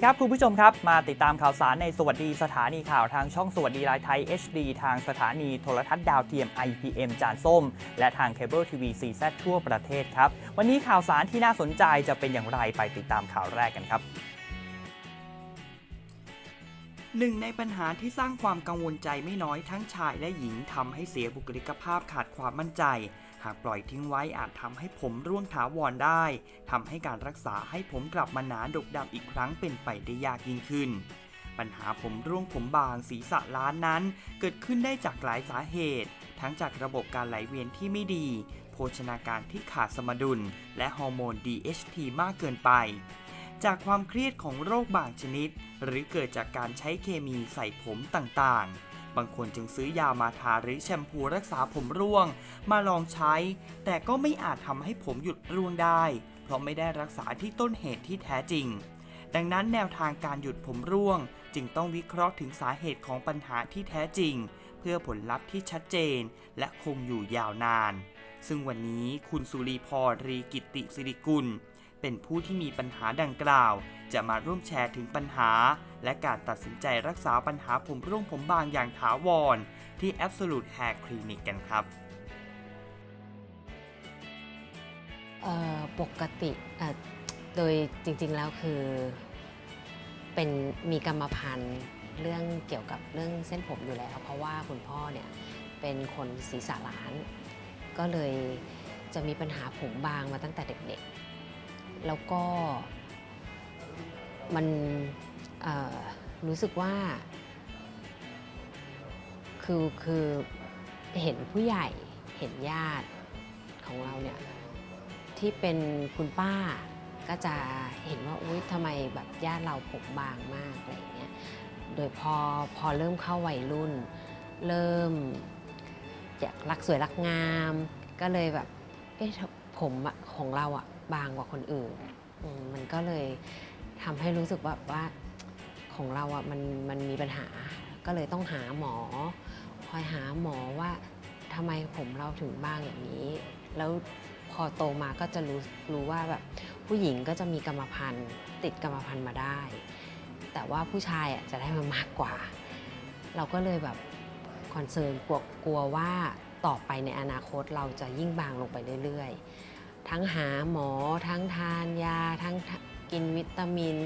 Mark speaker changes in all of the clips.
Speaker 1: ดีครับ คุณผู้ชมครับ มาติดตามข่าวสารในสวัสดีสถานีข่าวทางช่องสวัสดีรายไทย HD ทางสถานีโทรทัศน์ดาวเทียม IPM จานส้ม และทางเคเบิลทีวี CZ ทั่วประเทศครับ วันนี้ข่าวสารที่น่าสนใจจะเป็นอย่างไรไปติดตามข่าวแรกกันครับ
Speaker 2: หนึ่งในปัญหาที่สร้างความกังวลใจไม่น้อยทั้งชายและหญิงทำให้เสียบุคลิกภาพขาดความมั่นใจ หากปล่อยทิ้งไว้อาจทำให้ผมร่วงถาวรได้ทำให้การรักษาให้ผมกลับมาหนาดกดำอีกครั้งเป็นไปได้ยากยิ่งขึ้น ปัญหาผมร่วงผมบางศีรษะล้านนั้น เกิดขึ้นได้จากหลายสาเหตุ ทั้งจากระบบการไหลเวียนที่ไม่ดี โภชนาการที่ขาดสมดุล และฮอร์โมน DHT มากเกินไปจากความเครียดของโรคบางชนิด หรือเกิดจากการใช้เคมีใส่ผมต่างๆ บางคนจึงซื้อยามาทาหรือแชมพูรักษาผมร่วง มาลองใช้ แต่ก็ไม่อาจทำให้ผมหยุดร่วงได้ เพราะไม่ได้รักษาที่ต้นเหตุที่แท้จริง ดังนั้นแนวทางการหยุดผมร่วง จึงต้องวิเคราะห์ถึงสาเหตุของปัญหาที่แท้จริง เพื่อผลลัพธ์ที่ชัดเจน และคงอยู่ยาวนาน ซึ่งวันนี้คุณสุรีพรรีกิตติสิริกุล เป็นผู้ที่มีปัญหาดังกล่าว จะมาร่วมแชร์ถึงปัญหา และการตัดสินใจรักษาปัญหาผมร่วงผมบางอย่างถาวร ที่ Absolute Hair Clinic กันครับ
Speaker 3: ปกติโดยจริงๆแล้วคือเป็นมีกรรมพันธุ์เรื่องเกี่ยวกับเรื่องเส้นผมอยู่แล้ว เพราะว่าคุณพ่อเนี่ยเป็นคนศีรษะล้าน ก็เลยจะมีปัญหาผมบางมาตั้งแต่เด็กๆ แล้วก็มันรู้สึกว่า คือคือเห็นผู้ใหญ่เห็นญาติของเราเนี่ยที่เป็นคุณป้าก็จะเห็นว่าอุ้ยทำไมแบบญาติเราผมบางมากอะไรเงี้ย โดยพอพอเริ่มเข้าวัยรุ่น เริ่มอยากรักสวยรักงาม ก็เลยแบบเอ๊ะผมอะของเราอะ บางกว่าคนอื่น มันก็เลยทำให้รู้สึกแบบว่าของเราอะมันมันมีปัญหา ก็เลยต้องหาหมอ คอยหาหมอว่าทำไมผมเราถึงบางอย่างนี้ แล้วพอโตมาก็จะรู้รู้ว่าแบบผู้หญิงก็จะมีกรรมพันธุ์ติดกรรมพันธุ์มาได้ แต่ว่าผู้ชายอะจะได้มามากกว่า เราก็เลยแบบคอนเซิร์นกลัวกลัวว่าต่อไปในอนาคตเราจะยิ่งบางลงไปเรื่อยๆ ทั้งหาหมอ ทั้งทานยา ทั้งกินวิตามิน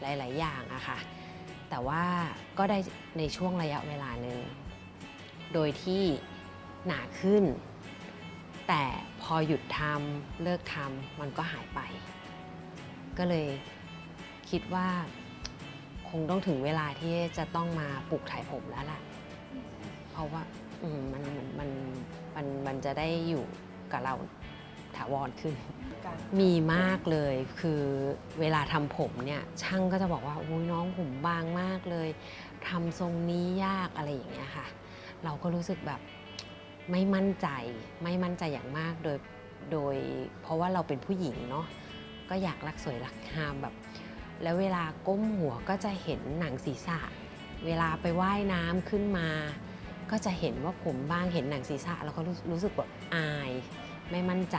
Speaker 3: หลาย ๆ อย่างอะค่ะ แต่ว่าก็ได้ในช่วงระยะเวลาหนึ่ง โดยที่หนาขึ้น แต่พอหยุดทำเลิกทำมันก็หายไป ก็เลยคิดว่าคงต้องถึงเวลาที่จะต้องมาปลูกถ่ายผมแล้วล่ะ เพราะว่ามมันมันมันมันจะได้อยู่กับเรา ถาวรขึ้น มีมากเลยคือเวลาทำผมเนี่ยช่างก็จะบอกว่าอุ้ยน้องผมบางมากเลยทำทรงนี้ยากอะไรอย่างเงี้ยค่ะ เราก็รู้สึกแบบไม่มั่นใจไม่มั่นใจอย่างมากโดยโดยเพราะว่าเราเป็นผู้หญิงเนาะก็อยากรักสวยรักงามแบบ แล้วเวลาก้มหัวก็จะเห็นหนังศีรษะ เวลาไปว่ายน้ำขึ้นมา ก็จะเห็นว่าผมบ้างเห็นหนังศีรษะ แล้วก็รู้รู้สึกแบบอาย ไม่มั่นใจ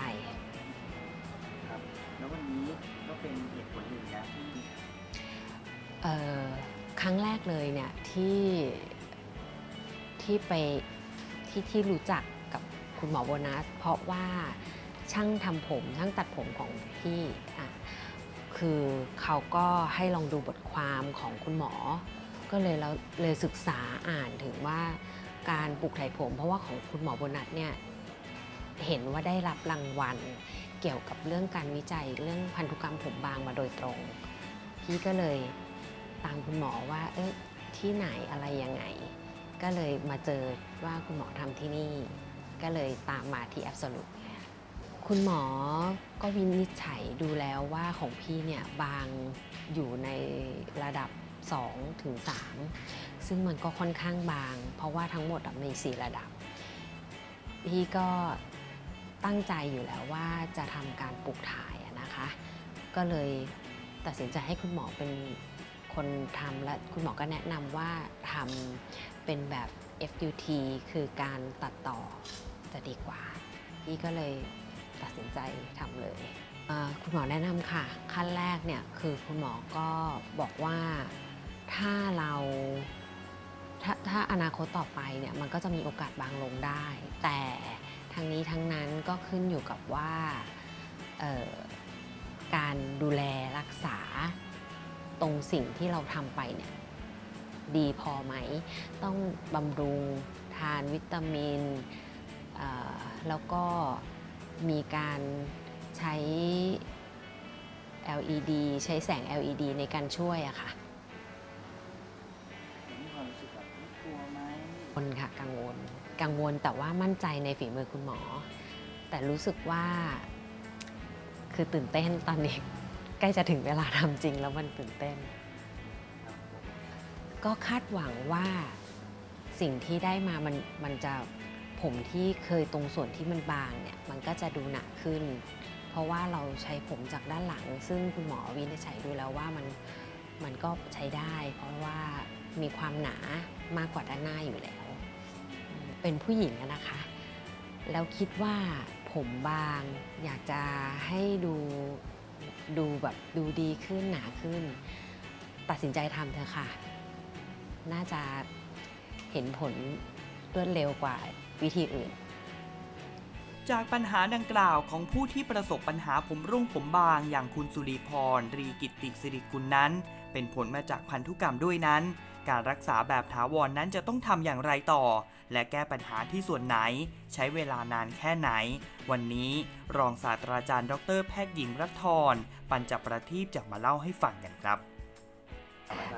Speaker 2: ครับ แล้ววันนี้ก็เป็นเหตุผลหนึ่งนะที่
Speaker 3: เอ่อครั้งแรกเลยเนี่ยที่ที่ไปที่ที่รู้จักกับคุณหมอโบนัส เพราะว่าช่างทำผมช่างตัดผมของพี่อะคือเขาก็ให้ลองดูบทความของคุณหมอ ก็เลยเราเลยศึกษาอ่านถึงว่าการปลูกไถผม เพราะว่าของคุณหมอโบนัสเนี่ย เห็นว่าได้รับรางวัล เกี่ยวกับเรื่องการวิจัยเรื่องพันธุกรรมผมบางมาโดยตรง พี่ก็เลยตามคุณหมอว่าเอ๊ะที่ไหนอะไรยังไง ก็เลยมาเจอว่าคุณหมอทำที่นี่ ก็เลยตามมาที่ Absolute คุณหมอก็วินิจฉัยดูแล้วว่าของพี่เนี่ยบางอยู่ในระดับ2ถึง3ซึ่งมันก็ค่อนข้างบาง เพราะว่าทั้งหมดมี 4 ระดับ พี่ก็ ตั้งใจอยู่แล้วว่าจะทำการปลูกถ่ายนะคะ ก็เลยตัดสินใจให้คุณหมอเป็นคนทำและคุณหมอก็แนะนำว่าทำเป็นแบบ FUT คือการตัดต่อจะดีกว่า พี่ก็เลยตัดสินใจทำเลย คุณหมอแนะนำค่ะ ขั้นแรกเนี่ยคือคุณหมอก็บอกว่าถ้าเราถ้าถ้าอนาคตต่อไปเนี่ยมันก็จะมีโอกาสบางลงได้ แต่ ทั้งนี้ทั้งนั้นก็ขึ้นอยู่กับว่าเอ่อการดูแลรักษาตรงสิ่งที่เราทำไปเนี่ยดีพอไหม ต้องบำรุงทานวิตามินเอ่อแล้วก็มีการใช้ LED ใช้แสง LED ในการช่วยอะค่ะ
Speaker 2: มีความรู้สึกแบบกลัวไหม
Speaker 3: กังวลค่ะ กังวล กังวลแต่ว่ามั่นใจในฝีมือคุณหมอ แต่รู้สึกว่า คือตื่นเต้นตอนนี้ใกล้จะถึงเวลาทำจริงแล้วมันตื่นเต้น ก็คาดหวังว่าสิ่งที่ได้มามันมันจะผมที่เคยตรงส่วนที่มันบางเนี่ยมันก็จะดูหนาขึ้น เพราะว่าเราใช้ผมจากด้านหลัง ซึ่งคุณหมอวินิจฉัยดูแล้วว่ามันมันก็ใช้ได้ เพราะว่ามีความหนามากกว่าด้านหน้าอยู่แล้ว เป็นผู้หญิงอะนะคะ แล้วคิดว่าผมบางอยากจะให้ดูดูแบบดูดีขึ้นหนาขึ้น ตัดสินใจทำเถอะค่ะ น่าจะเห็นผลรวดเร็วกว่าวิธีอื่น
Speaker 2: จากปัญหาดังกล่าวของผู้ที่ประสบปัญหาผมรุ่งผมบางอย่างคุณสุริพร รีกิตติสิริกุลนั้น เป็นผลมาจากพันธุกรรมด้วยนั้น การรักษาแบบถาวรนนั้นจะต้องทำอย่างไรต่อ และแก้ปัญหาที่ส่วนไหน ใช้เวลานานแค่ไหน วันนี้รองศาสตราจารย์ ดร แพทย์หญิงรัฐทรปัญจประทีปจะมาเล่าให้ฟังกันครับ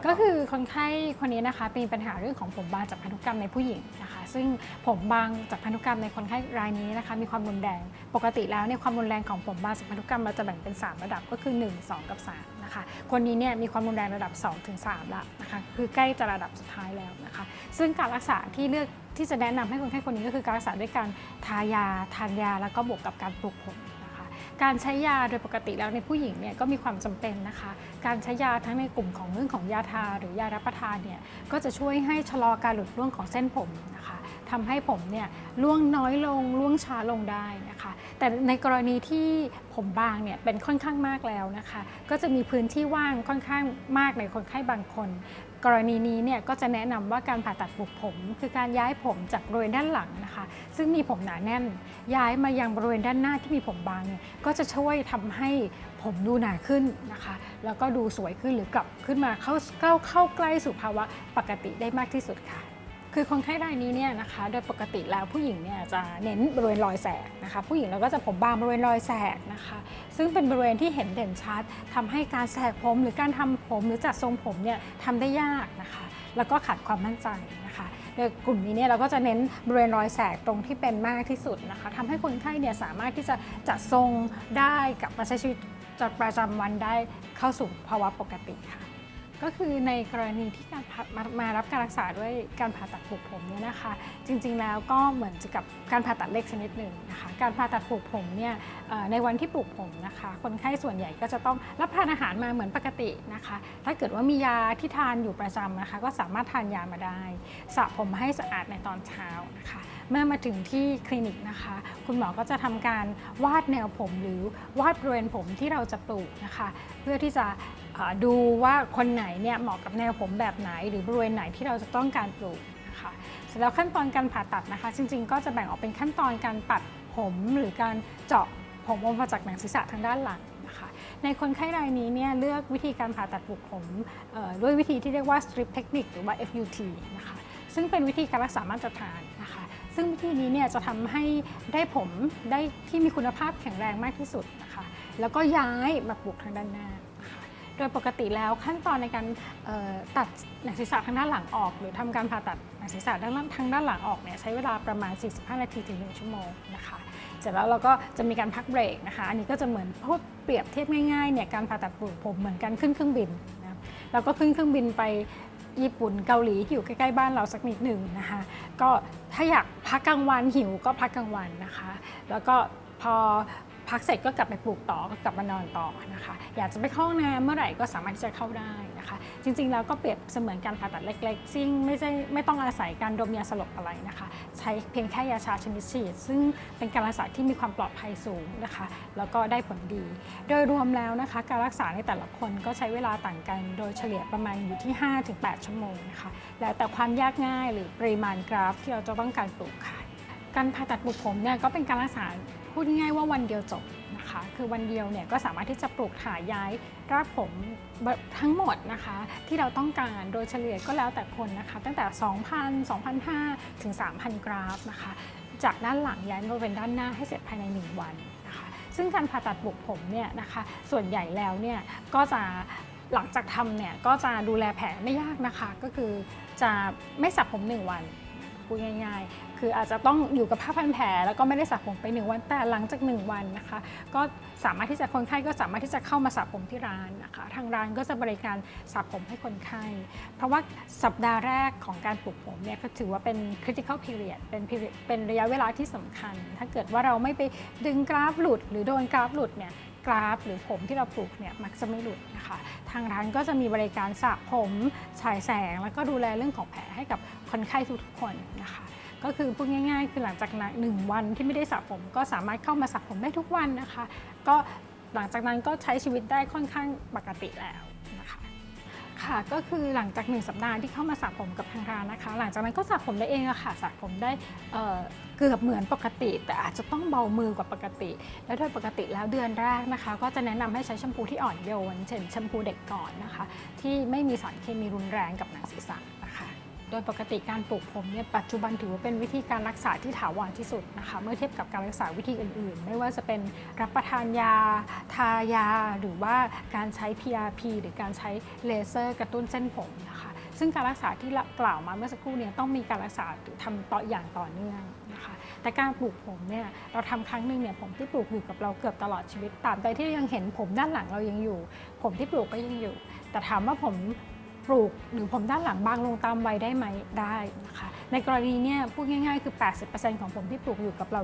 Speaker 4: ก็คือคนไข้คนนี้นะคะมีปัญหาเรื่องของผมบางจากพันธุกรรมในผู้หญิงนะคะ ซึ่งผมบางจากพันธุกรรมในคนไข้รายนี้นะคะ มีความรุนแรงปกติแล้วเนี่ยความรุนแรงของผมบางจากพันธุกรรมเราจะแบ่งเป็น 3 ระดับก็คือ 1 2 กับ3นะคะคนนี้เนี่ยมีความรุนแรงระดับ 2 ถึง 3ล้วนะคะคือใกล้จะระดับสุดท้ายแล้วนะคะ ซึ่งการรักษาที่เลือกที่จะแนะนำให้คนไข้คนนี้ก็คือการรักษาด้วยการทายาทานยาแล้วก็บวกกับการปลูกผม การใช้ยาโดยปกติแล้วในผู้หญิงเนี่ยก็มีความจำเป็นนะคะ การใช้ยาทั้งในกลุ่มของเรื่องของยาทาหรือยารับประทานเนี่ยก็จะช่วยให้ชะลอการหลุดร่วงของเส้นผมนะคะทำให้ผมเนี่ยร่วงน้อยลงร่วงช้าลงได้นะคะ แต่ในกรณีที่ผมบางเนี่ยเป็นค่อนข้างมากแล้วนะคะ ก็จะมีพื้นที่ว่างค่อนข้างมากในคนไข้บางคน กรณีนี้เนี่ยก็จะแนะนำว่าการผ่าตัดปลุกผม คือการย้ายผมจากบริเวณด้านหลังนะคะ ซึ่งมีผมหนาแน่น ย้ายมายังบริเวณด้านหน้าที่มีผมบางเนี่ยก็จะช่วยทำให้ผมดูหนาขึ้นนะคะ แล้วก็ดูสวยขึ้นหรือกลับขึ้นมาเข้าเข้าเข้าใกล้สู่ภาวะปกติได้มากที่สุดค่ะ คือคนไข้รายนี้เนี่ยนะคะ โดยปกติแล้วผู้หญิงเนี่ยจะเน้นบริเวณรอยแสกนะคะ ผู้หญิงเราก็จะผมบางบริเวณรอยแสกนะคะ ซึ่งเป็นบริเวณที่เห็นเด่นชัดทำให้การแสกผมหรือการทำผมหรือจัดทรงผมเนี่ยทำได้ยากนะคะ แล้วก็ขาดความมั่นใจนะคะโดยกลุ่มนี้เนี่ยเราก็จะเน้นบริเวณรอยแสกตรงที่เป็นมากที่สุดนะคะทำให้คนไข้เนี่ยสามารถที่จะจัดทรงได้กลับมาใช้ชีวิตประจำวันได้เข้าสู่ภาวะปกติค่ะ ก็คือในกรณีที่การมามารับการรักษาด้วยการผ่าตัดปลูกผมเนี่ยนะคะ จริงๆแล้วก็เหมือนกับการผ่าตัดเล็กชนิดหนึ่งนะคะ การผ่าตัดปลูกผมเนี่ยในวันที่ปลูกผมนะคะ คนไข้ส่วนใหญ่ก็จะต้องรับทานอาหารมาเหมือนปกตินะคะ ถ้าเกิดว่ามียาที่ทานอยู่ประจำนะคะ ก็สามารถทานยามาได้สระผมให้สะอาดในตอนเช้านะคะเมื่อมาถึงที่คลินิกนะคะ คุณหมอก็จะทำการวาดแนวผมหรือวาดบริเวณผมที่เราจะปลูกนะคะ เพื่อที่จะ ดูว่าคนไหนเนี่ยเหมาะกับแนวผมแบบไหน หรือบริเวณไหนที่เราจะต้องการปลูกนะคะเสร็จแล้วขั้นตอนการผ่าตัดนะคะ จริง ๆ ก็จะแบ่งออกเป็นขั้นตอนการตัดผมหรือการเจาะผมออกมาจากหนังศีรษะทางด้านหลังนะคะในคนไข้รายนี้เนี่ยเลือกวิธีการผ่าตัดปลูกผมด้วยวิธีที่เรียกว่า strip technique หรือว่า FUT นะคะซึ่งเป็นวิธีการรักษามาตรฐานนะคะซึ่งวิธีนี้เนี่ยจะทำให้ได้ผมได้ที่มีคุณภาพแข็งแรงมากที่สุดนะคะแล้วก็ย้ายมาปลูกทางด้านหน้า โดยปกติแล้วขั้นตอนในการตัดหนังศีรษะทางด้านหลังออก หรือทำการผ่าตัดหนังศีรษะด้านล่างทางด้านหลังออกเนี่ยใช้เวลาประมาณ 45 นาทีถึง 1 ชั่วโมงนะคะเสร็จแล้วเราก็จะมีการพักเบรกนะคะ อันนี้ก็จะเหมือนพูดเปรียบเทียบง่ายๆเนี่ยการผ่าตัดปลูกผมเหมือนกันขึ้นเครื่องบินนะครับเราก็ขึ้นเครื่องบินไปญี่ปุ่นเกาหลีที่อยู่ใกล้ๆบ้านเราสักนิดหนึ่งนะคะก็ถ้าอยากพักกลางวันหิวก็พักกลางวันนะคะ แล้วก็พอ พักเสร็จก็กลับไปปลูกต่อก็กลับมานอนต่อนะคะ อยากจะไปเข้าห้องน้ำเมื่อไหร่ก็สามารถที่จะเข้าได้นะคะ จริงๆแล้วก็เปรียบเสมือนการผ่าตัดเล็กๆซึ่งไม่ใช่ไม่ต้องอาศัยการดมยาสลบอะไรนะคะ ใช้เพียงแค่ยาชาชนิดฉีด ซึ่งเป็นการรักษาที่มีความปลอดภัยสูงนะคะ แล้วก็ได้ผลดี โดยรวมแล้วนะคะ การรักษาในแต่ละคนก็ใช้เวลาต่างกันโดยเฉลี่ยประมาณอยู่ที่ 5-8 ชั่วโมงนะคะแล้วแต่ความยากง่ายหรือปริมาณกราฟที่เราจะต้องการปลูกค่ะการผ่าตัดปลูกผมเนี่ยก็เป็นการรักษา พูดง่ายว่าวันเดียวจบนะคะ คือวันเดียวเนี่ยก็สามารถที่จะปลูกถ่ายย้ายรากผมทั้งหมดนะคะ ที่เราต้องการโดยเฉลี่ยก็แล้วแต่คนนะคะ ตั้งแต่ 2,000 2,500 ถึง 3,000 กราฟนะคะ จากด้านหลังย้ายมาเป็นด้านหน้าให้เสร็จภายใน 1 วันนะคะ ซึ่งการผ่าตัดปลูกผมเนี่ยนะคะ ส่วนใหญ่แล้วเนี่ยก็จะหลังจากทำเนี่ยก็จะดูแลแผลไม่ยากนะคะ ก็คือจะไม่สระผม 1 วันพูดง่ายๆ คืออาจจะต้องอยู่กับผ้าพันแผลแล้วก็ไม่ได้สระผมไป 1 วันแต่หลังจาก 1 วันนะคะ ก็สามารถที่จะคนไข้ก็สามารถที่จะเข้ามาสระผมที่ร้านนะคะ ทางร้านก็จะบริการสระผมให้คนไข้ เพราะว่าสัปดาห์แรกของการปลูกผมเนี่ยก็ถือว่าเป็น critical period เป็น period เป็นระยะเวลาที่สำคัญ ถ้าเกิดว่าเราไม่ไปดึงกราฟหลุด หรือโดนกราฟหลุดเนี่ยกราฟหรือผมที่เราปลูกเนี่ยมักจะไม่หลุดนะคะ ทางร้านก็จะมีบริการสระผม ฉายแสง แล้วก็ดูแลเรื่องของแผลให้กับคนไข้ทุกๆคนนะคะ ก็คือพูดง่าย ๆ คือหลังจากนั้นหนึ่งวันที่ไม่ได้สระผม ก็สามารถเข้ามาสระผมได้ทุกวันนะคะ ก็หลังจากนั้นก็ใช้ชีวิตได้ค่อนข้างปกติแล้วนะคะค่ะก็คือหลังจากหนึ่งสัปดาห์ที่เข้ามาสระผมกับทางร้านนะคะ หลังจากนั้นก็สระผมได้เองอะค่ะสระผมได้เกือบเหมือนปกติ แต่อาจจะต้องเบามือกว่าปกติ และโดยปกติแล้วเดือนแรกนะคะ ก็จะแนะนำให้ใช้แชมพูที่อ่อนโยนเช่นแชมพูเด็กก่อนนะคะ ที่ไม่มีสารเคมีรุนแรงกับหนังศีรษะ โดยปกติการปลูกผมเนี่ยปัจจุบันถือว่าเป็นวิธีการรักษาที่ถาวรที่สุดนะคะเมื่อเทียบกับการรักษาวิธีอื่นๆ ไม่ว่าจะเป็นรับประทานยา ทายา หรือว่าการใช้ PRP หรือการใช้เลเซอร์กระตุ้นเส้นผมนะคะซึ่งการรักษาที่กล่าวมาเมื่อสักครู่เนี่ยต้องมีการรักษาทำต่ออย่างต่อเนื่องนะคะแต่การปลูกผมเนี่ยเราทำครั้งหนึ่งเนี่ยผมที่ปลูกอยู่กับเราเกือบตลอดชีวิตตาบใดที่ยังเห็นผมด้านหลังเรายังอยู่ ผมที่ปลูกก็ยังอยู่ แต่ถามว่าผม ปลูกหรือผมด้านหลังบางลงตามวัยได้ไหมได้นะคะในกรณีเนี่ยพูดง่ายๆ คือ 80%ของผมที่ปลูกอยู่กับเรา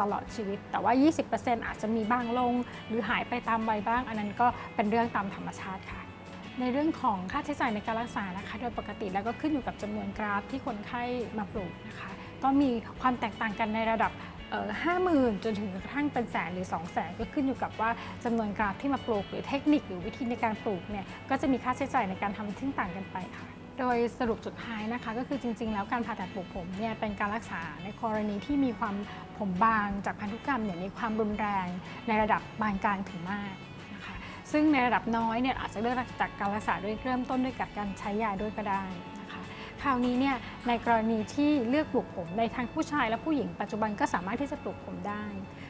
Speaker 4: ตลอดชีวิต แต่ว่า 20%อาจจะมีบางลง หรือหายไปตามวัยบ้าง อันนั้นก็เป็นเรื่องตามธรรมชาติค่ะ ในเรื่องของค่าใช้จ่ายในการรักษานะคะ โดยปกติแล้วก็ขึ้นอยู่กับจำนวนกราฟที่คนไข้มาปลูกนะคะ ก็มีความแตกต่างกันในระดับ ห้าหมื่นจนถึงกระทั่งเป็นแสนหรือ 2 0 0แสนก็ขึ้นอยู่กับว่าจำนวนกราฟที่มาปลูกหรือเทคนิคหรือวิธีในการปลูกเนี่ยก็จะมีค่าใช้จ่ายในการทำที่ต่างกันไปค่ะ โดยสรุปสุดท้ายนะคะก็คือจริง ๆ แล้วการผ่าตัดปลูกผมเนี่ยเป็นการรักษาในกรณีที่มีความผมบางจากพันธุกรรมเนี่ยมีความรุนแรงในระดับปานกลางถึงมากนะคะซึ่งในระดับน้อยเนี่ยอาจจะเลือกจากการรักษาด้วยเริ่มต้นด้วยกับการใช้ยาด้วยก็ได้ คราวนี้เนี่ยในกรณีที่เลือกปลูกผมในทั้งผู้ชายและผู้หญิงปัจจุบันก็สามารถที่จะปลูกผมได้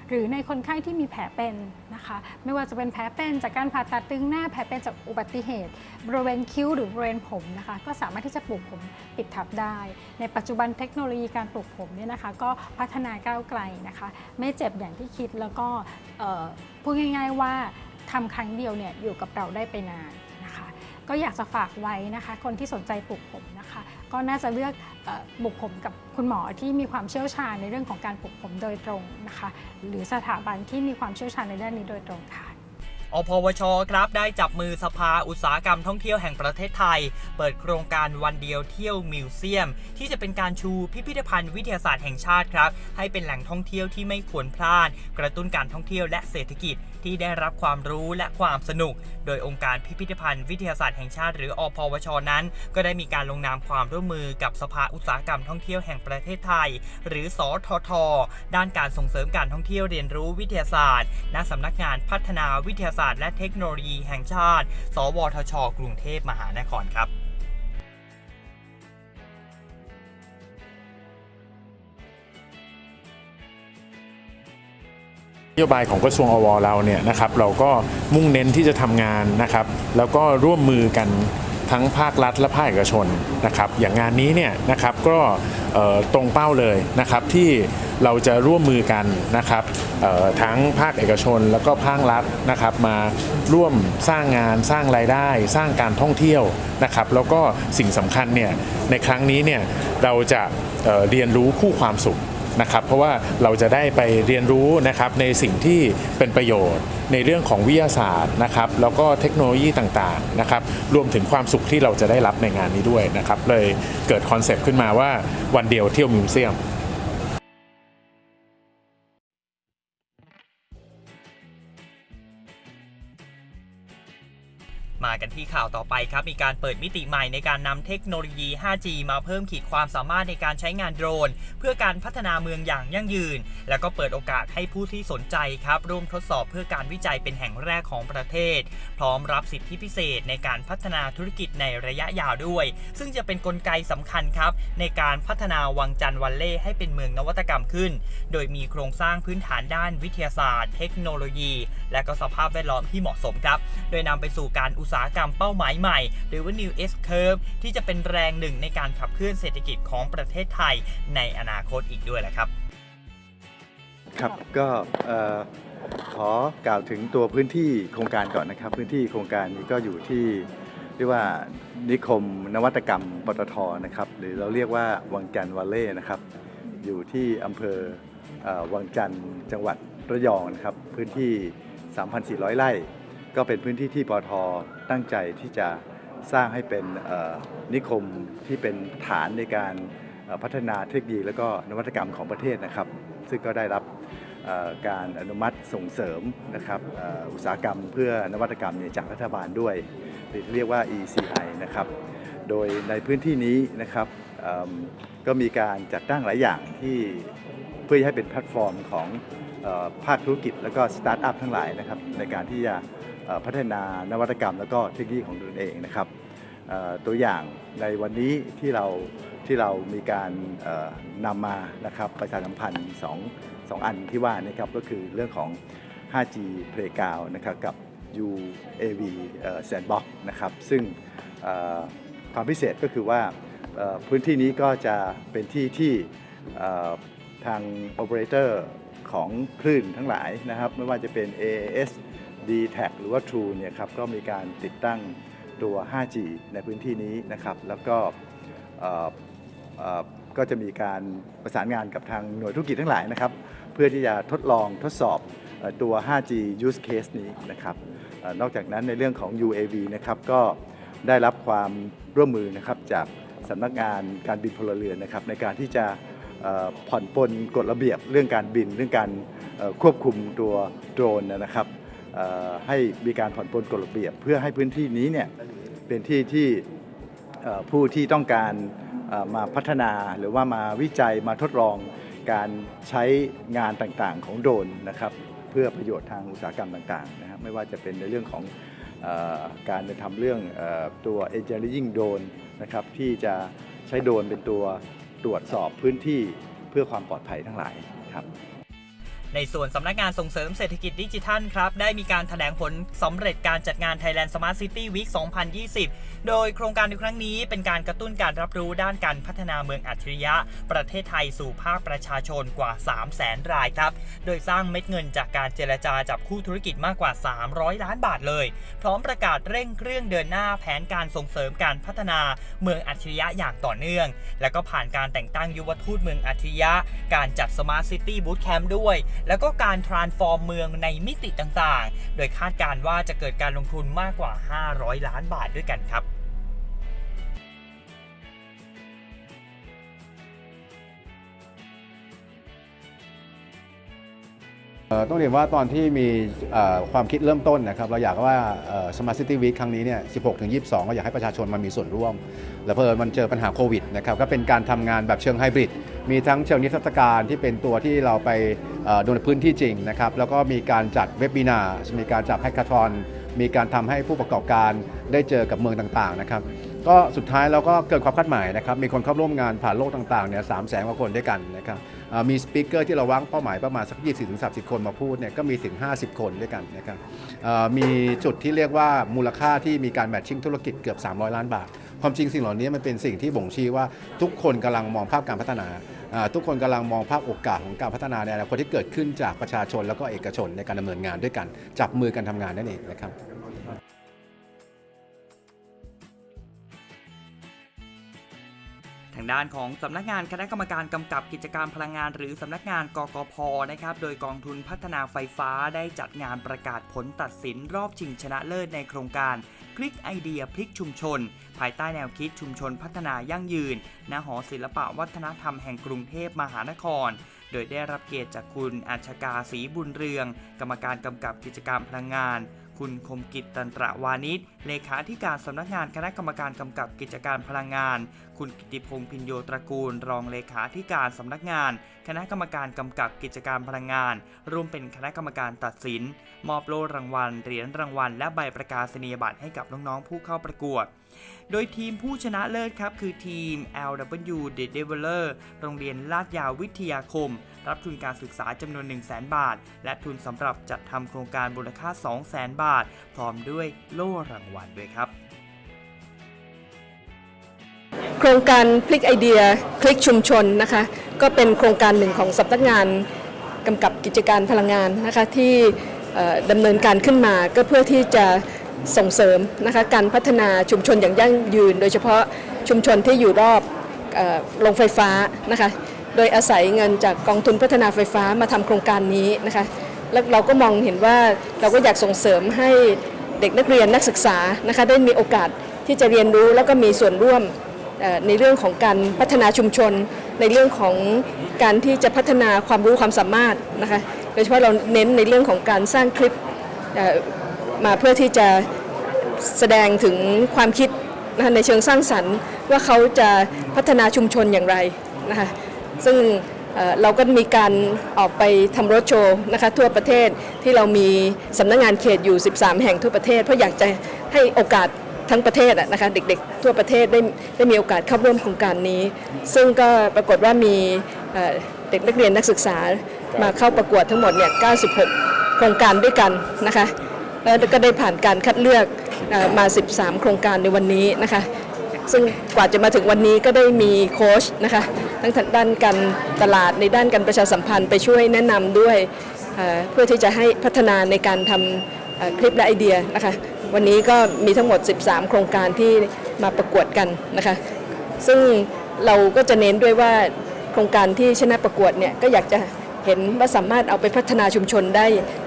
Speaker 4: หรือในคนไข้ที่มีแผลเป็นนะคะ ไม่ว่าจะเป็นแผลเป็นจากการผ่าตัดตึงหน้าแผลเป็นจากอุบัติเหตุ บริเวณคิ้วหรือบริเวณผมนะคะ ก็สามารถที่จะปลูกผมปิดทับได้ ในปัจจุบันเทคโนโลยีการปลูกผมเนี่ยนะคะ ก็พัฒนาก้าวไกลนะคะ ไม่เจ็บอย่างที่คิดแล้วก็พูดง่าย ๆว่าทำครั้งเดียวเนี่ยอยู่กับเราได้ไปนานนะคะ ก็อยากจะฝากไว้นะคะ คนที่สนใจปลูกผมนะคะ ก็น่าจะเลือกปลูกผมกับคุณหมอที่มีความเชี่ยวชาญในเรื่องของการปลูกผมโดยตรงนะคะ หรือสถาบันที่มีความเชี่ยวชาญในด้านนี้โดยตรงค่ะ
Speaker 1: อพวชครับได้จับมือสภาอุตสาหกรรมท่องเที่ยวแห่งประเทศไทย เปิดโครงการวันเดียวเที่ยวมิวเซียม ที่จะเป็นการชูพิพิธภัณฑ์วิทยาศาสตร์แห่งชาติครับ ให้เป็นแหล่งท่องเที่ยวที่ไม่ควรพลาด กระตุ้นการท่องเที่ยวและเศรษฐกิจที่ได้รับความรู้และความสนุก โดยองค์การพิพิธภัณฑ์วิทยาศาสตร์แห่งชาติ หรืออพวช นั้น ก็ได้มีการลงนามความร่วมมือกับสภาอุตสาหกรรมท่องเที่ยวแห่งประเทศไทย หรือสทท ด้านการส่งเสริมการท่องเที่ยวเรียนรู้วิทยาศาสตร์ ณ สำนักงานพัฒนาวิทยาศาสตร์ และเทคโนโลยีแห่งชาติ สวทช กรุงเทพมหานครครับ
Speaker 5: โยบายของกระทรวงอวเราเนี่ยนะครับเราก็มุ่งเน้นที่จะทำงานนะครับ แล้วก็ร่วมมือกันทั้งภาครัฐและภาคเอกชนนะครับอย่างงานนี้เนี่ยนะครับก็ตรงเป้าเลยนะครับที่เราจะร่วมมือกันนะครับทั้งภาคเอกชนแล้วก็ภาครัฐนะครับมาร่วมสร้างงานสร้างรายได้ สร้างการท่องเที่ยวนะครับแล้วก็สิ่งสำคัญเนี่ยในครั้งนี้เนี่ยเราจะเเรียนรู้คู่ความสุข นะครับเพราะว่าเราจะได้ไปเรียนรู้นะครับในสิ่งที่เป็นประโยชน์ ในเรื่องของวิทยาศาสตร์นะครับแล้วก็เทคโนโลยีต่างๆนะครับรวมถึงความสุขที่เราจะได้รับในงานนี้ด้วยนะครับเลยเกิดคอนเซปต์ขึ้นมาว่าวันเดียวเที่ยวมิวเซียม
Speaker 2: มากันที่ข่าวต่อไปครับ มีการเปิดมิติใหม่ในการนำเทคโนโลยี 5G มาเพิ่มขีดความสามารถในการใช้งานโดรน เพื่อการพัฒนาเมืองอย่างยั่งยืน แล้วก็เปิดโอกาสให้ผู้ที่สนใจครับ ร่วมทดสอบเพื่อการวิจัยเป็นแห่งแรกของประเทศ พร้อมรับสิทธิพิเศษในการพัฒนาธุรกิจในระยะยาวด้วย ซึ่งจะเป็นนกลไกสำคัญครับ ในการพัฒนาวังจันทร์วันเล่ให้เป็นเมืองนวัตกรรมขึ้น โดยมีโครงสร้างพื้นฐานด้านวิทยาศาสตร์ เทคโนโลยี และก็สภาพแวดล้อมที่เหมาะสมครับ โดยนำไปสู่การอุตสาหกรรมเป้าหมายใหม่ หรือว่า New S Curve ที่จะเป็นแรงหนึ่งในการขับเคลื่อนเศรษฐกิจของประเทศไทยในอนาคตอีกด้วยแหละครับ
Speaker 6: ครับก็ขอกล่าวถึงตัวพื้นที่โครงการก่อนนะครับ พื้นที่โครงการนี้ก็อยู่ที่เรียกว่านิคมนวัตกรรมปตทนะครับหรือเราเรียกว่าวังจันทร์วาเล่นะครับอยู่ที่อำเภออวังจันทร์จังหวัดระยองนะครับพื้นที่ 3,400 ไร่ ก็เป็นพื้นที่ที่ปทตั้งใจที่จะสร้างให้เป็นนิคมที่เป็นฐานในการพัฒนาเทคโนโลยีและก็นวัตกรรมของประเทศนะครับ ซึ่งก็ได้รับการอนุมัติส่งเสริมนะครับอุตสาหกรรมเพื่อนวัตกรรมเนี่ยจากรัฐบาลด้วยหรือที่เรียกว่า ECI นะครับ โดยในพื้นที่นี้นะครับก็มีการจัดตั้งหลายอย่างที่เพื่อให้เป็นแพลตฟอร์มของภาคธุรกิจแล้วก็สตาร์ทอัพทั้งหลายนะครับในการที่จะ พัฒนานวัตกรรม แล้วก็เทคโนโลยีของตนเองนะครับตัวอย่างในวันนี้ที่เราที่เรามีการนำมานะครับประชาสัมพันธ์สองสองอันที่ว่านะครับก็คือเรื่องของ 5G Playground นะครับกับ UAV เอ่อ Sandbox นะครับซึ่งความพิเศษก็คือว่าพื้นที่นี้ก็จะเป็นที่ที่ทางโอเปอเรเตอร์ของคลื่นทั้งหลายนะครับ ไม่ว่าจะเป็น AAS d t a c หรือว่า True เนี่ยครับก็มีการติดตั้งตัว 5G ในพื้นที่นี้นะครับ แล้วก็ก็จะมีการประสานงานกับทางหน่วยธุรกิจทั้งหลายนะครับ เพื่อที่จะทดลองทดสอบตัว 5G use case นี้นะครับนอกจากนั้นในเรื่องของ UAV นะครับก็ได้รับความร่วมมือนะครับจากสำนักงานการบินพลเรือนนะครับในการที่จะผ่อนปลนกฎระเบียบเรื่องการบินเรื่องการควบคุมตัวโดรนนะครับ ให้มีการผ่อนปลนกฎระเบียบ เพื่อให้พื้นที่นี้เนี่ยเป็นที่ที่ผู้ที่ต้องการมาพัฒนาหรือว่ามาวิจัยมาทดลองการใช้งานต่างๆของโดรนนะครับเพื่อประโยชน์ทางอุตสาหกรรมต่างๆนะครับไม่ว่าจะเป็นในเรื่องของอการทำเรื่องอตัว engineering drone นะครับที่จะใช้โดรนเป็นตัวตรวจสอบพื้นที่เพื่อความปลอดภัยทั้งหลายครับ
Speaker 2: ในส่วนสำนักงานส่งเสริมเศรษฐกิจดิจิทัลครับได้มีการแถลงผลสำเร็จการจัดงาน Thailand Smart City Week 2020 โดยโครงการในครั้งนี้เป็นการกระตุ้นการรับรู้ด้านการพัฒนาเมืองอัจฉริยะ ประเทศไทยสู่ภาคประชาชนกว่า 3 0 0แสนรายครับ โดยสร้างเม็ดเงินจากการเจรจาจับคู่ธุรกิจมากกว่า 300 ล้านบาทเลย พร้อมประกาศเร่งเครื่องเดินหน้าแผนการส่งเสริมการพัฒนาเมืองอัจฉริยะอย่างต่อเนื่อง และก็ผ่านการแต่งตั้งยุวทูตเมืองอัจฉริยะ การจัด Smart City Bootcamp ด้วยแล้วก็การ transform เมืองในมิติต่างๆ โดยคาดการว่าจะเกิดการลงทุนมากกว่า 500 ล้านบาทด้วยกันครับ
Speaker 7: เอ่อต้องเรียนว่าตอนที่มีความคิดเริ่มต้นนะครับเราอยากว่าเอ่อ Smart City Week ครั้งนี้เนี่ย 16 ถึง 22 ก็อยากให้ประชาชนมามีส่วนร่วม แล้วเพอมันเจอปัญหาโควิดนะครับก็เป็นการทำงานแบบเชิงไฮบริด มีทั้งเชิงนิทรรศการที่เป็นตัวที่เราไปดูในพื้นที่จริงนะครับ แล้วก็มีการจัดเว็บบินาร์มีการจัดแฮก a ทอนมีการทำให้ผู้ประกอบการได้เจอกับเมืองต่างๆนะครับ ก็สุดท้ายเราก็เกิดความคาดหมายนะครับ มีคนเข้าร่วมงานผ่านโลกต่างๆเนี่ยสามแสนกว่าคนด้วยกันนะครับมีสปิเกอร์ที่เราวางเป้าหมายประมาณสัก 20-30 คนมาพูดเนี่ยก็มีถึง 50 คนด้วยกันนะครับมีจุดที่เรียกว่ามูลค่าที่มีการแมทชิ่งธุรกิจเกือบ 300 ล้านบาท ความจริงสิ่งเหล่านี้มันเป็นสิ่งที่บ่งชี้ว่าทุกคนกำลังมองภาพการพัฒนา ทุกคนกำลังมองภาพโอกาสของการพัฒนาในอนาคตที่เกิดขึ้นจากประชาชนแล้วก็เอกชนในการดำเนินงานด้วยกัน จับมือกันทำงานนั่นเองนะครับ
Speaker 2: ทางด้านของสำนักงานคณะกรรมการกำกับกิจการพลังงาน หรือสำนักงานกกพนะครับ โดยกองทุนพัฒนาไฟฟ้าได้จัดงานประกาศผลตัดสินรอบชิงชนะเลิศในโครงการ คลิกไอเดียพลิกชุมชน ภายใต้แนวคิดชุมชนพัฒนายั่งยืนณหอศิลปะวัฒนธรรมแห่งกรุงเทพมหานคร โดยได้รับเกียรติจากคุณอัชกาศรีบุญเรือง กรรมการกำกับกิจการพลังงาน คุณคมกิจตันตระวานิชเลขาธิการสำนักงานคณะกรรมการกำกับกิจการพลังงาน คุณกิติพงษ์พินโยตระกูล รองเลขาธิการสำนักงาน คณะกรรมการกำกับกิจการพลังงาน ร่วมเป็นคณะกรรมการตัดสิน มอบโล่รางวัล เหรียญรางวัล และใบประกาศนียบัตรให้กับน้องๆผู้เข้าประกวด โดยทีมผู้ชนะเลิศครับ คือทีม LW The Developer โรงเรียนลาดยาววิทยาคม รับทุนการศึกษาจำนวน 1 0 0 0 0 0 บาท และทุนสำหรับจัดทำโครงการมูลค่า 2 0 0 0 0 0 บาท พร้อมด้วยโล่รางวัลด้วยครับ
Speaker 8: โครงการพลิกไอเดียคลิกชุมชนนะคะก็เป็นโครงการหนึ่งของสำนักงานกำกับกิจการพลังงานนะคะที่ดำเนินการขึ้นมาก็เพื่อที่จะ ส่งเสริมนะคะการพัฒนาชุมชนอย่างยั่งยืน โดยเฉพาะชุมชนที่อยู่รอบโรงไฟฟ้านะคะโดยอาศัยเงินจากกองทุนพัฒนาไฟฟ้ามาทำโครงการนี้นะคะแล้วเราก็มองเห็นว่าเราก็อยากส่งเสริมให้เด็กนักเรียนนักศึกษานะคะได้มีโอกาสที่จะเรียนรู้แล้วก็มีส่วนร่วมในเรื่องของการพัฒนาชุมชน ในเรื่องของการที่จะพัฒนาความรู้ความสามารถนะคะโดยเฉพาะเราเน้นในเรื่องของการสร้างคลิป มาเพื่อที่จะแสดงถึงความคิดนะคะในเชิงสร้างสรรค์ ว่าเขาจะพัฒนาชุมชนอย่างไรนะคะซึ่งเราก็มีการออกไปทำรถโชว์นะคะทั่วประเทศที่เรามีสำนักงานเขตอยู่ 13 แห่งทั่วประเทศ เพราะอยากจะให้โอกาสทั้งประเทศนะคะเด็กๆทั่วประเทศได้ได้มีโอกาสเข้าร่วมโครงการนี้ ซึ่งก็ปรากฏว่ามีเด็กนักเรียนนักศึกษามาเข้าประกวดทั้งหมดเนี่ย 96 โครงการด้วยกันนะคะ แล้วก็ได้ผ่านการคัดเลือกมา 13 โครงการในวันนี้นะคะ ซึ่งกว่าจะมาถึงวันนี้ก็ได้มีโค้ชนะคะทั้งทางด้านการตลาดในด้านการประชาสัมพันธ์ไปช่วยแนะนำด้วยเพื่อที่จะให้พัฒนาในการทำคลิปและไอเดียนะคะวันนี้ก็มีทั้งหมด 13 โครงการที่มาประกวดกันนะคะ ซึ่งเราก็จะเน้นด้วยว่าโครงการที่ชนะประกวดเนี่ยก็อยากจะ เห็นว่าสามารถเอาไปพัฒนาชุมชนได้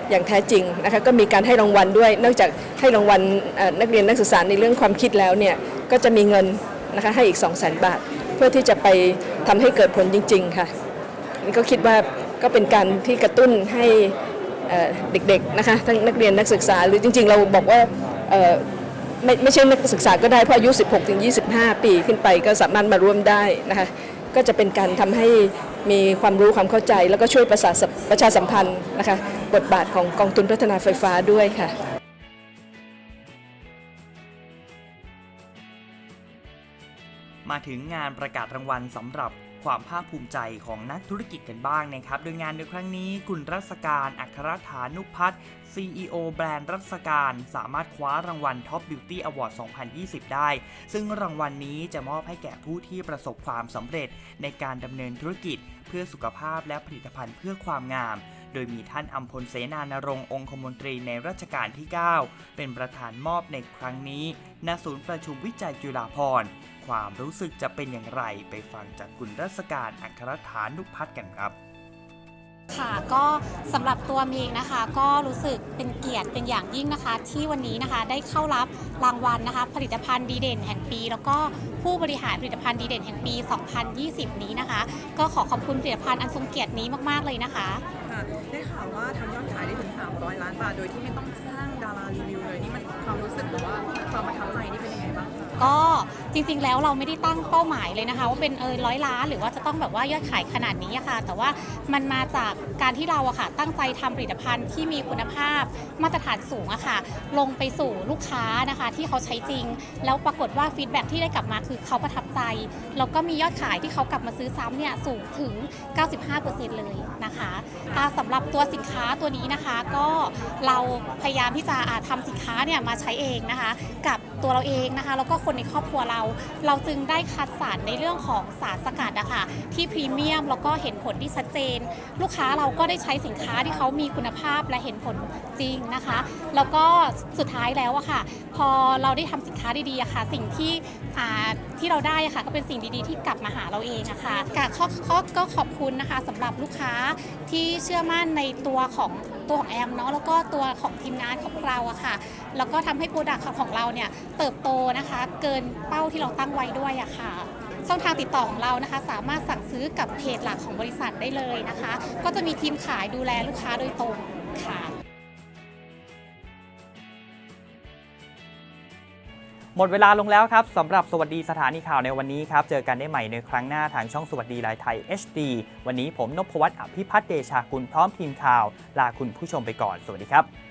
Speaker 8: อย่างแท้จริงนะคะก็มีการให้รางวัลด้วย นอกจากให้รางวัลนักเรียนนักศึกษาในเรื่องความคิดแล้วเนี่ยก็จะมีเงินนะคะให้อีก 2 0 0 0 0 0 บาท เพื่อที่จะไปทำให้เกิดผลจริง ๆ ค่ะนี่ก็คิดว่าก็เป็นการที่กระตุ้นให้เด็กๆนะคะทั้งนักเรียนนักศึกษาหรือจริง ๆ เราบอกว่าไม่ไม่ใช่นักศึกษาก็ได้เพราะอายุ 16ถึง25 ปีขึ้นไปก็สามารถมาร่วมได้นะคะ ก็จะเป็นการทำให้มีความรู้ความเข้าใจ แล้วก็ช่วยประสาประชาสัมพันธ์นะคะบทบาทของกองทุนพัฒนาไฟฟ้าด้วยค่ะ
Speaker 2: มาถึงงานประกาศรางวัลสำหรับความภาคภูมิใจของนักธุรกิจกันบ้างนะครับ โดยงานในครั้งนี้ คุณรัศการ อัครฐานุพัฒน์ CEO แบรนด์รัศการ สามารถคว้ารางวัล Top Beauty Award 2020 ได้ ซึ่งรางวัลนนี้จะมอบให้แก่ผู้ที่ประสบความสำเร็จในการดำเนินธุรกิจ เพื่อสุขภาพและผลิตภัณฑ์เพื่อความงาม โดยมีท่านอัมพลเสนานรงค์องคมนตรีในรัชกาลที่ 9 เป็นประธานมอบในครั้งนี้ ณ ศูนย์ประชุมวิจัยจุฬาภรณ์ ความรู้สึกจะเป็นอย่างไรไปฟังจากคุณรัศการอัครฐานุพัฒน์กันครับ
Speaker 9: ค่ะก็สำหรับตัวมีเองนะคะ ก็รู้สึกเป็นเกียรติเป็นอย่างยิ่งนะคะ ที่วันนี้นะคะได้เข้ารับรางวัลนะคะ ผลิตภัณฑ์ดีเด่นแห่งปี แล้วก็ผู้บริหารผลิตภัณฑ์ดีเด่นแห่งปี 2020 นี้นะคะ ก็ขอขอบคุณผลิตภัณฑ์อันทรงเกียรตินี้มากๆเลยนะคะ
Speaker 10: ค่ะได้ข่าวว่าทำยอดขายได้ถึง 300 ล้านบาทโดยที่ไม่ต้องจ้างดารารีวิวเลยนี่มันความรู้สึกหรือว่าความประทับใจนี่เป็น
Speaker 9: ก็จริงๆ แล้วเราไม่ได้ตั้งเป้าหมายเลยนะคะว่าเป็นเออร้อยล้านหรือว่าจะต้องแบบว่ายอดขายขนาดนี้อะค่ะ แต่ว่ามันมาจากการที่เราอะค่ะตั้งใจทำผลิตภัณฑ์ที่มีคุณภาพมาตรฐานสูงอะค่ะ ลงไปสู่ลูกค้านะคะ ที่เขาใช้จริง แล้วปรากฏว่าฟีดแบ็กที่ได้กลับมาคือเขาประทับใจแล้วก็มียอดขายที่เขากลับมาซื้อซ้ำเนี่ยสูงถึง 95%เลยนะคะาสำหรับตัวสินค้าตัวนี้นะคะ ก็เราพยายามที่จะอ่าทำสินค้าเนี่ยมาใช้เองนะคะ กับ ตัวเราเองนะคะ แล้วก็คนในครอบครัวเรา เราจึงได้คัดสรรในเรื่องของสารสกัดอะคะที่พรีเมียมแล้วก็เห็นผลที่ชัดเจน ลูกค้าเราก็ได้ใช้สินค้าที่เขามีคุณภาพและเห็นผลจริงนะคะ แล้วก็สุดท้ายแล้วอะค่ะ พอเราได้ทำสินค้าดีๆอะค่ะ สิ่งที่ที่เราได้อะค่ะ ก็เป็นสิ่งดีๆ ที่กลับมาหาเราเองอะค่ะกข้อข้อก็ขอบคุณนะคะสำหรับลูกค้าที่เชื่อมั่นในตัวของตัวของแอมเนาะแล้วก็ตัวของทีมงานของเราอะค่ะ แล้วก็ทำให้โปรดักต์ของเราเนี่ยเติบโตนะคะ เกินเป้าที่เราตั้งไว้ด้วยอะค่ะช่องทางติดต่อของเรานะคะ สามารถสั่งซื้อกับเพจหลักของบริษัทได้เลยนะคะ ก็จะมีทีมขายดูแลลูกค้าโดยตรงค่ะ
Speaker 1: หมดเวลาลงแล้วครับสำหรับสวัสดีสถานีข่าวในวันนี้ครับ เจอกันได้ใหม่ในครั้งหน้าทางช่องสวัสดีไลฟ์ไทย HD วันนี้ผมนพวัฒน์อภิพัฒน์เดชาคุณพร้อมทีมข่าว ลาคุณผู้ชมไปก่อน สวัสดีครับ